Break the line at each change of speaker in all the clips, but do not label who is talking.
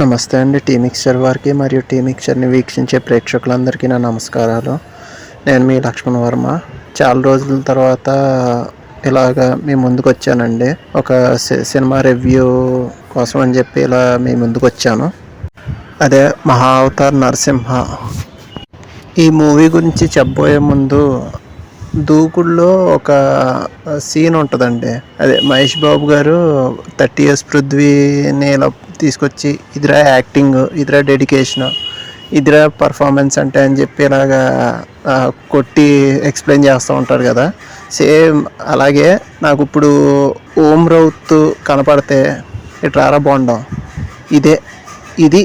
నమస్తే అండి tea mixture వారికి మరియు టీ మిక్చర్ని వీక్షించే ప్రేక్షకులందరికీ నా నమస్కారాలు. నేను మీ లక్ష్మణ్ వర్మ. చాలా రోజుల తర్వాత ఇలాగ మీ ముందుకు వచ్చానండి ఒక సి- సినిమా రివ్యూ కోసం అని చెప్పి ఇలా మీ ముందుకు వచ్చాను అదే మహా అవతార్ నరసింహ. ఈ మూవీ గురించి చెప్పబోయే ముందు దూకుడులో ఒక సీన్ ఉంటుందండి. అదే మహేష్ బాబు గారు థర్టీ ఇయర్స్ పృథ్వీని ఇలా తీసుకొచ్చి ఇదిరా యాక్టింగ్ ఇదిరా డెడికేషన్ ఇదిరా పర్ఫార్మెన్స్ అంటే అని చెప్పి ఇలాగా కొట్టి ఎక్స్ప్లెయిన్ చేస్తూ ఉంటారు కదా. సేమ్ అలాగే నాకు ఇప్పుడు ఓం రౌత్ కనపడితే ఇట్రారా బాగుండం ఇదే ఇది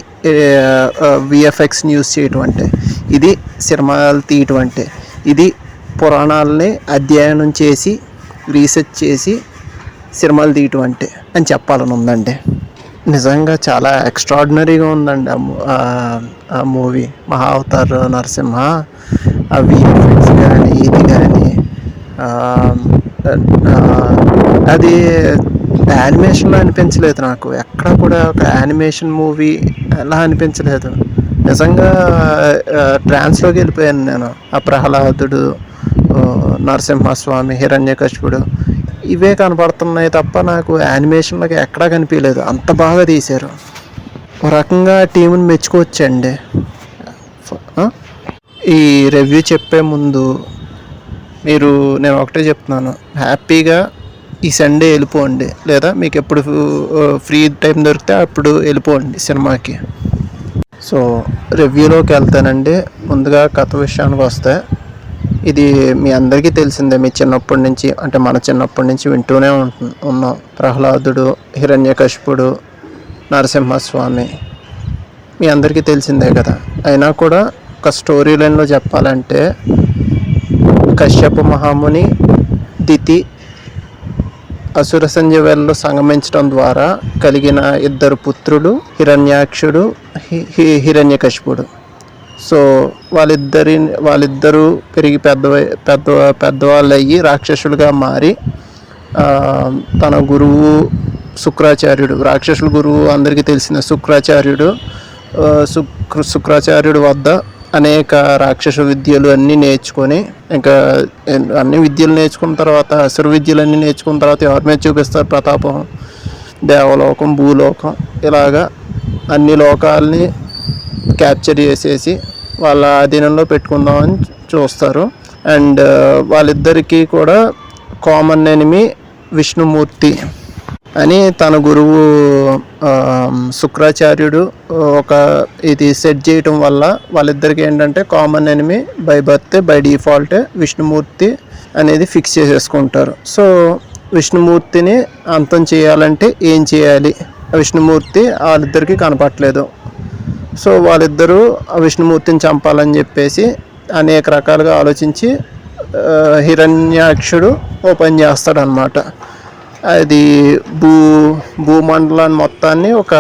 విఎఫ్ఎక్స్ న్యూస్ చేయటం అంటే ఇది సినిమాలు తీయటం అంటే ఇది పురాణాలని అధ్యయనం చేసి రీసెర్చ్ చేసి సినిమాలు తీయటం అంటే అని చెప్పాలని ఉందండి. నిజంగా చాలా ఎక్స్ట్రాడినరీగా ఉందండి ఆ మూవీ మహా అవతార్ నరసింహ ఆ విఎఫ్ఎక్స్ కానీ ఇది కానీ అది యానిమేషన్లో అనిపించలేదు నాకు. ఎక్కడ కూడా ఒక యానిమేషన్ మూవీ అలా అనిపించలేదు. నిజంగా ట్రాన్స్లోకి వెళ్ళిపోయాను నేను. ఆ ప్రహ్లాదుడు నరసింహస్వామి హిరణ్యకశిపుడు. ఇవే కనపడుతున్నాయి తప్ప నాకు యానిమేషన్లకు ఎక్కడా కనిపించలేదు. అంత బాగా తీశారు. ఒక రకంగా టీంని మెచ్చుకోవచ్చండి. ఈ రివ్యూ చెప్పే ముందు మీరు నేను ఒకటే చెప్తున్నాను. హ్యాపీగా ఈ సండే వెళ్ళిపోండి. లేదా మీకు ఎప్పుడు ఫ్రీ టైం దొరికితే అప్పుడు వెళ్ళిపోండి సినిమాకి. సో రివ్యూలోకి వెళ్తానండి. ముందుగా కథ విషయానికి వస్తే ఇది మీ అందరికీ తెలిసిందే మీ చిన్నప్పటి నుంచి అంటే మన చిన్నప్పటి నుంచి వింటూనే ఉంటు ఉన్నాం. ప్రహ్లాదుడు హిరణ్యకశిపుడు నరసింహస్వామి మీ అందరికీ తెలిసిందే కదా. అయినా కూడా ఒక స్టోరీ లైన్లో చెప్పాలంటే కశ్యప మహాముని దితి అసుర సంజీవుల్లో సంగమించడం ద్వారా కలిగిన ఇద్దరు పుత్రులు హిరణ్యాక్షుడు హి- హి- హిరణ్యకశిపుడు. సో వాళ్ళిద్దరి వాళ్ళిద్దరూ పెరిగి పెద్ద పెద్ద పెద్దవాళ్ళు అయ్యి రాక్షసులుగా మారి తన గురువు శుక్రాచార్యుడు రాక్షసుల గురువు అందరికీ తెలిసిన శుక్రాచార్యుడు శుక్ర శుక్రాచార్యుడు వద్ద అనేక రాక్షస విద్యలు అన్నీ నేర్చుకొని ఇంకా అన్ని విద్యలు నేర్చుకున్న తర్వాత అసుర విద్యలు అన్నీ నేర్చుకున్న తర్వాత ఎవరి మీద చూపిస్తారు ప్రతాపం దేవలోకం భూలోకం ఇలాగా అన్ని లోకాలని క్యాప్చర్ చేసేసి వాళ్ళ అధీనంలో పెట్టుకుందామని చూస్తారు. అండ్ వాళ్ళిద్దరికీ కూడా కామన్ ఎనిమి విష్ణుమూర్తి అని తన గురువు శుక్రాచార్యుడు ఒక ఇది సెట్ చేయటం వల్ల వాళ్ళిద్దరికి ఏంటంటే common enemy by birth by default Vishnumurthy అనేది ఫిక్స్ చేసేసుకుంటారు. సో విష్ణుమూర్తిని అంతం చేయాలంటే ఏం చేయాలి? విష్ణుమూర్తి వాళ్ళిద్దరికీ కనపట్లేదు సో వాళ్ళిద్దరూ ఆ విష్ణుమూర్తిని చంపాలని చెప్పేసి అనేక రకాలుగా ఆలోచించి హిరణ్యాక్షుడు ఓపెన్ చేస్తాడనమాట అది భూ భూమండలాన్ని మొత్తాన్ని ఒక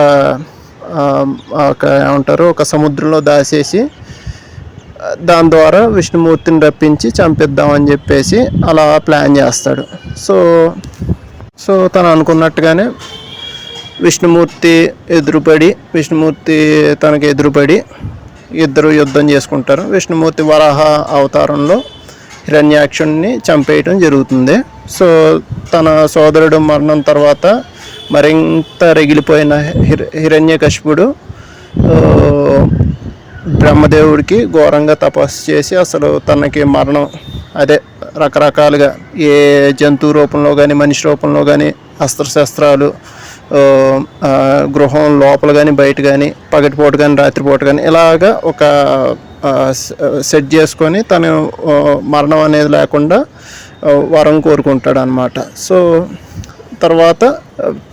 ఒక ఏమంటారు ఒక సముద్రంలో దాసేసి దాని ద్వారా విష్ణుమూర్తిని రప్పించి చంపిద్దామని చెప్పేసి అలా ప్లాన్ చేస్తాడు. సో సో తను అనుకున్నట్టుగానే విష్ణుమూర్తి ఎదురుపడి విష్ణుమూర్తి తనకి ఎదురుపడి ఇద్దరు యుద్ధం చేసుకుంటారు. విష్ణుమూర్తి వరాహ అవతారంలో హిరణ్యాక్షుణ్ణి చంపేయటం జరుగుతుంది. సో తన సోదరుడు మరణం తర్వాత మరింత రగిలిపోయిన హిర హిరణ్యకశిపుడు బ్రహ్మదేవుడికి ఘోరంగా తపస్సు చేసి అసలు తనకి మరణం అదే రకరకాలుగా ఏ జంతువు రూపంలో కానీ మనిషి రూపంలో కానీ అస్త్రశస్త్రాలు గృహం లోపల కానీ బయట కానీ పగటిపూట కానీ రాత్రిపూట కానీ ఇలాగా ఒక సెట్ చేసుకొని తను మరణం అనేది లేకుండా వరం కోరుకుంటాడు అనమాట సో తర్వాత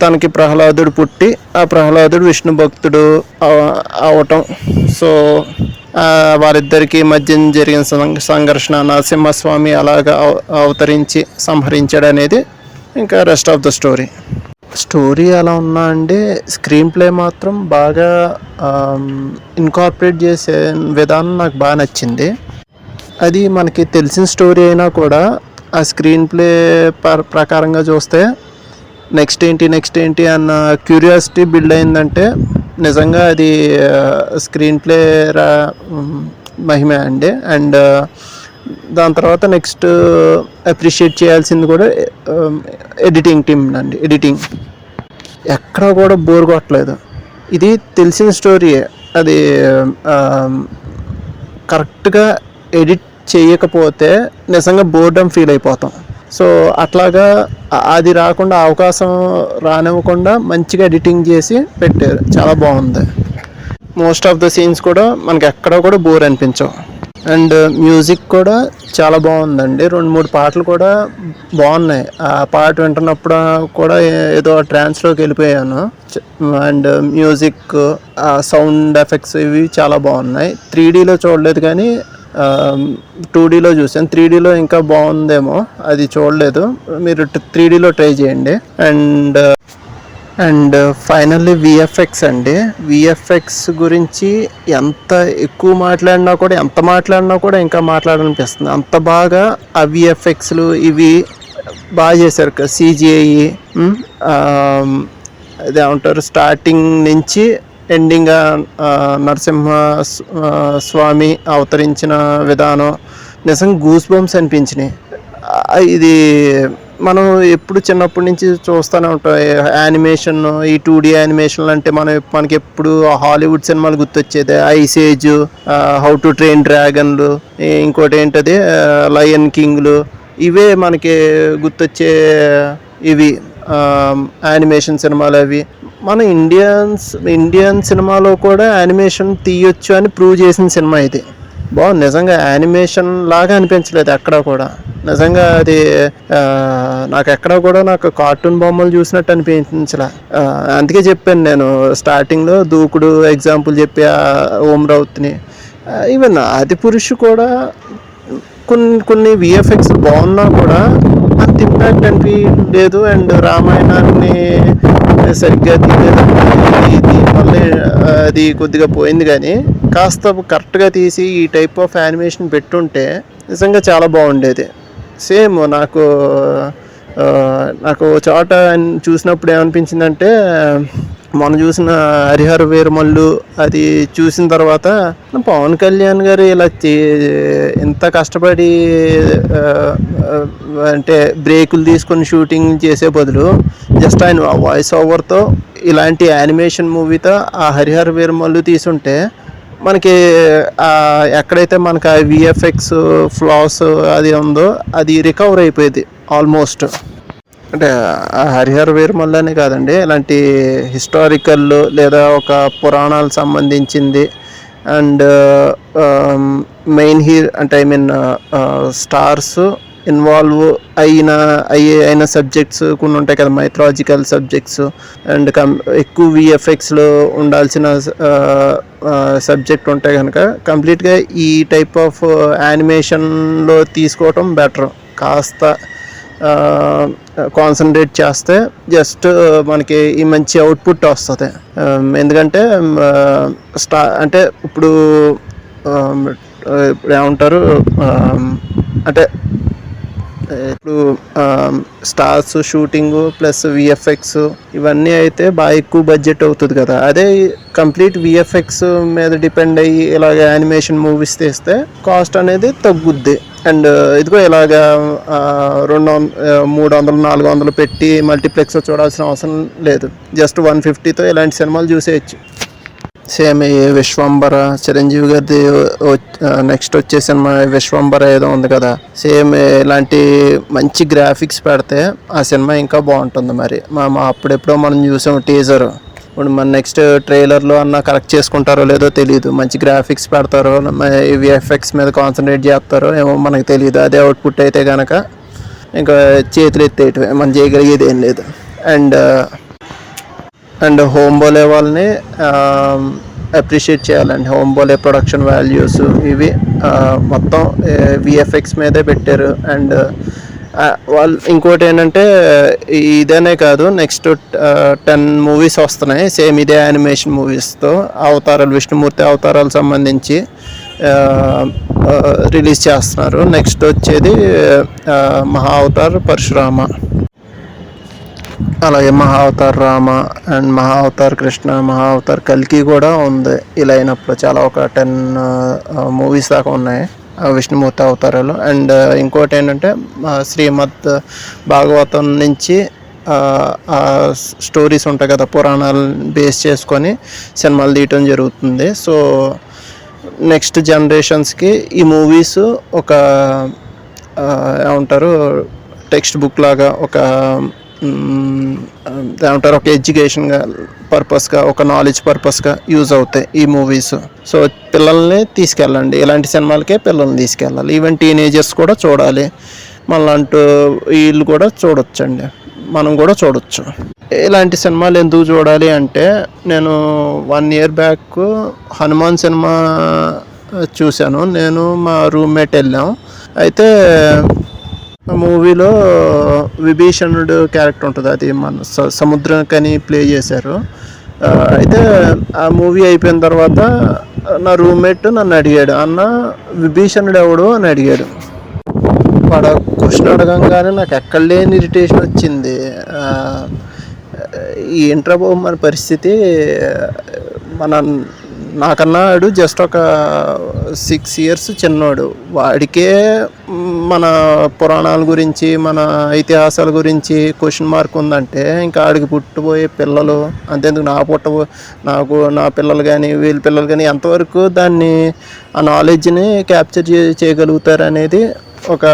తనకి ప్రహ్లాదుడు పుట్టి ఆ ప్రహ్లాదుడు విష్ణు భక్తుడు అవటం. సో వారిద్దరికీ వారిద్దరికి మధ్య జరిగిన సంఘర్షణ నరసింహస్వామి అలాగా అవ- అవతరించి సంహరించాడు అనేది ఇంకా rest of the story story ఎలా ఉన్నా అంటే స్క్రీన్ ప్లే మాత్రం బాగా ఇన్కార్పొరేట్ చేసే విధానం నాకు బాగా నచ్చింది. అది మనకి తెలిసిన స్టోరీ అయినా కూడా ఆ స్క్రీన్ ప్లే ప్రకారంగా చూస్తే నెక్స్ట్ ఏంటి నెక్స్ట్ ఏంటి అన్న క్యూరియాసిటీ బిల్డ్ అయిందంటే నిజంగా అది స్క్రీన్ ప్లే రా మహిమే అండి. అండ్ దాని తర్వాత నెక్స్ట్ uh, అప్రిషియేట్ చేయాల్సింది కూడా ఎడిటింగ్ టీమ్ అండి ఎడిటింగ్ ఎక్కడ కూడా బోర్ కొట్టలేదు. ఇది తెలిసిన స్టోరీయే అది um, కరెక్ట్గా ఎడిట్ చేయకపోతే నిజంగా బోర్డమ్ ఫీల్ అయిపోతాం. సో అట్లాగా అది రాకుండా అవకాశం రానివ్వకుండా మంచిగా ఎడిటింగ్ చేసి పెట్టారు. చాలా బాగుంది. మోస్ట్ ఆఫ్ ద సీన్స్ కూడా మనకి ఎక్కడ కూడా బోర్ అనిపించవు. అండ్ మ్యూజిక్ కూడా చాలా బాగుందండి. రెండు మూడు పాటలు కూడా బాగున్నాయి. ఆ పాట వింటున్నప్పుడు కూడా ఏదో ట్రాన్స్లోకి వెళ్ళిపోయాను. అండ్ మ్యూజిక్ సౌండ్ ఎఫెక్ట్స్ ఇవి చాలా బాగున్నాయి. త్రీ డీలో చూడలేదు కానీ టూ డీలో చూసాను త్రీ డీలో ఇంకా బాగుందేమో అది చూడలేదు. మీరు త్రీ డీలో ట్రై చేయండి. అండ్ అండ్ ఫైనల్లీ విఎఫ్ఎక్స్ అండి. విఎఫ్ఎక్స్ గురించి ఎంత ఎక్కువ మాట్లాడినా కూడా ఎంత మాట్లాడినా కూడా ఇంకా మాట్లాడాలనిపిస్తుంది. అంత బాగా ఆ విఎఫ్ఎక్స్లు ఇవి బాగా చేశారు సిజిఐ అదేమంటారు స్టార్టింగ్ నుంచి ఎండింగ్ నరసింహ స్వామి అవతరించిన విధానం. నిజంగా గూస్ బంప్స్ అనిపించినాయి. ఇది మనం ఎప్పుడు చిన్నప్పటి నుంచి చూస్తూనే ఉంటాం. యానిమేషన్ ఈ టూ డీ యానిమేషన్లు అంటే మనం మనకి ఎప్పుడు హాలీవుడ్ సినిమాలు గుర్తొచ్చేది. Ice Age how to train డ్రాగన్లు ఇంకోటి ఏంటది? లయన్ కింగ్లు ఇవే మనకి గుర్తొచ్చే ఇవి యానిమేషన్ సినిమాలు అవి. మన ఇండియన్స్ ఇండియన్ సినిమాలో కూడా యానిమేషన్ తీయొచ్చు అని ప్రూవ్ చేసిన సినిమా ఇది. బాగుంది. నిజంగా యానిమేషన్ లాగా అనిపించలేదు ఎక్కడ కూడా. నిజంగా అది నాకు ఎక్కడ కూడా నాకు కార్టూన్ బొమ్మలు చూసినట్టు అనిపించలే. అందుకే చెప్పాను నేను స్టార్టింగ్లో దూకుడు ఎగ్జాంపుల్ చెప్పి ఆ ఓం రౌత్ని. ఈవెన్ ఆది పురుషు కూడా కొన్ని కొన్ని విఎఫ్ఎక్స్ బాగున్నా కూడా అంత ఇంపాక్ట్ అనిపించలేదు. అండ్ రామాయణాన్ని సరిగ్గా తీయలేదు. దీనివల్ల అది కొద్దిగా పోయింది కానీ కాస్త కరెక్ట్గా తీసి ఈ టైప్ ఆఫ్ యానిమేషన్ పెట్టుంటే నిజంగా చాలా బాగుండేది. సేమ్ నాకు నాకు చోట చూసినప్పుడు ఏమనిపించిందంటే మొన్న చూసిన హరిహర వీరమల్లు అది చూసిన తర్వాత పవన్ కళ్యాణ్ గారు ఇలా చే- ఇంత కష్టపడి అంటే బ్రేకులు తీసుకొని షూటింగ్ చేసే బదులు జస్ట్ ఆయన వాయిస్ ఓవర్తో ఇలాంటి యానిమేషన్ మూవీతో ఆ హరిహర వీరమల్లు తీసుంటే మనకి ఎక్కడైతే మనకి ఆ విఎఫ్ఎక్స్ ఫ్లాస్ అది ఉందో అది రికవర్ అయిపోయింది ఆల్మోస్ట్ అంటే హరిహర వీరమల్లనే కాదండి ఇలాంటి హిస్టారికల్ లేదా ఒక పురాణాలకు సంబంధించింది అండ్ మెయిన్ హీ అంటే ఐ మీన్ స్టార్స్ ఇన్వాల్వ్ అయిన అయ్యే అయిన సబ్జెక్ట్స్ కొన్ని ఉంటాయి కదా మైథలాజికల్ సబ్జెక్ట్స్ అండ్ కం ఎక్కువ విఎఫ్ఎక్స్లో ఉండాల్సిన సబ్జెక్ట్ ఉంటాయి కనుక కంప్లీట్గా ఈ టైప్ ఆఫ్ యానిమేషన్లో తీసుకోవటం బెటర్ కాస్త కాన్సన్ట్రేట్ చేస్తే జస్ట్ మనకి ఈ మంచి అవుట్పుట్ వస్తుంది. Um, ఎందుకంటే um, స్టా అంటే ఇప్పుడు ఇప్పుడు ఏమంటారు అంటే ఇప్పుడు స్టార్స్ షూటింగ్ ప్లస్ విఎఫ్ఎక్స్ ఇవన్నీ అయితే బాగా ఎక్కువ బడ్జెట్ అవుతుంది కదా. అదే కంప్లీట్ విఎఫ్ఎక్స్ మీద డిపెండ్ అయ్యి ఇలాగ యానిమేషన్ మూవీస్ తీస్తే కాస్ట్ అనేది తగ్గుద్ది. అండ్ ఇదిగో ఇలాగ రెండు వంద మూడు వందలు నాలుగు వందలు పెట్టి మల్టీప్లెక్స్ చూడాల్సిన అవసరం లేదు. జస్ట్ వన్ ఫిఫ్టీతో ఇలాంటి సినిమాలు చూసేయచ్చు. సేమ్ ఈ విశ్వంబర చిరంజీవి గారిది నెక్స్ట్ వచ్చే సినిమా విశ్వంబర ఏదో ఉంది కదా. సేమ్ ఇలాంటి మంచి గ్రాఫిక్స్ పెడితే ఆ సినిమా ఇంకా బాగుంటుంది మరి. మా మా అప్పుడెప్పుడో మనం చూసాం టీజర్ ఇప్పుడు మన నెక్స్ట్ ట్రైలర్లో అన్న కరెక్ట్ చేసుకుంటారో లేదో తెలియదు మంచి గ్రాఫిక్స్ పెడతారో విఎఫ్ఎక్స్ మీద కాన్సన్ట్రేట్ చేస్తారో ఏమో మనకు తెలియదు అదే అవుట్పుట్ అయితే కనుక ఇంకా చేతులు ఎత్తేయటమే. మనం చేయగలిగేది ఏం లేదు. అండ్ అండ్ హోమ్ బోలే వాళ్ళని అప్రిషియేట్ చేయాలండి. హోమ్ బోలే ప్రొడక్షన్ వాల్యూస్ ఇవి మొత్తం విఎఫ్ఎక్స్ మీదే పెట్టారు. అండ్ వాళ్ళు ఇంకోటి ఏంటంటే ఇదేనే కాదు నెక్స్ట్ టెన్ మూవీస్ వస్తున్నాయి. సేమ్ ఇదే యానిమేషన్ మూవీస్తో అవతారాలు విష్ణుమూర్తి అవతారాలు సంబంధించి రిలీజ్ చేస్తున్నారు. నెక్స్ట్ వచ్చేది మహా అవతార్ పరశురామ. అలాగే మహా అవతార్ రామ అండ్ మహా అవతార్ కృష్ణ మహా అవతార్ కల్కి కూడా ఉంది. ఈ లైనప్లో చాలా ఒక టెన్ మూవీస్ దాకా ఉన్నాయి. ఆ విష్ణుమూర్తి అవతారాలు. అండ్ ఇంకోటి ఏంటంటే శ్రీమద్ భాగవతం నుంచి స్టోరీస్ ఉంటాయి కదా పురాణాలు బేస్ చేసుకొని సినిమాలు తీయటం జరుగుతుంది. సో నెక్స్ట్ జనరేషన్స్కి ఈ మూవీస్ ఒక ఏమంటారు టెక్స్ట్ బుక్ లాగా ఒక ఏమంటారు ఒక ఎడ్యుకేషన్గా పర్పస్గా ఒక నాలెడ్జ్ పర్పస్గా యూజ్ అవుతాయి ఈ మూవీస్. సో పిల్లల్ని తీసుకెళ్ళండి. ఇలాంటి సినిమాలకే పిల్లల్ని తీసుకెళ్ళాలి. ఈవెన్ టీనేజర్స్ కూడా చూడాలి. మనలాంటి వీళ్ళు కూడా చూడొచ్చండి. మనం కూడా చూడొచ్చు. ఇలాంటి సినిమాలు ఎందుకు చూడాలి అంటే నేను వన్ ఇయర్ బ్యాక్ హనుమాన్ సినిమా చూశాను. నేను మా రూమ్మేట్ వెళ్ళాం. అయితే మూవీలో విభీషణుడు క్యారెక్టర్ ఉంటుంది. అది మన స- సముద్రకని ప్లే చేశారు. అయితే ఆ మూవీ అయిపోయిన తర్వాత నా రూమ్మేట్ నన్ను అడిగాడు. అన్న విభీషణుడు ఎవడు అని అడిగాడు. వాడు క్వశ్చన్ అడగంగానే నాకు ఎక్కడ లేని ఇరిటేషన్ వచ్చింది. ఏంట్రా బాబు మన పరిస్థితి? మన నాకన్నా జస్ట్ ఒక సిక్స్ ఇయర్స్ చిన్నోడు. వాడికే మన పురాణాల గురించి మన ఇతిహాసాల గురించి క్వశ్చన్ మార్క్ ఉందంటే ఇంకా ఆడికి పుట్టబోయే పిల్లలు అంతేందుకు నా పుట్టబో నాకు నా పిల్లలు కానీ వీళ్ళ పిల్లలు కానీ ఎంతవరకు దాన్ని ఆ నాలెడ్జ్ని క్యాప్చర్ చేయగలుగుతారు అనేది ఒక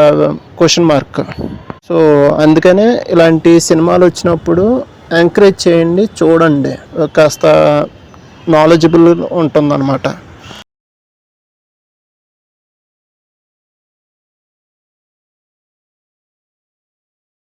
క్వశ్చన్ మార్క్ సో అందుకనే ఇలాంటి సినిమాలు వచ్చినప్పుడు ఎంకరేజ్ చేయండి చూడండి. కాస్త నాలెడ్జబుల్ ఉంటుందన్నమాట.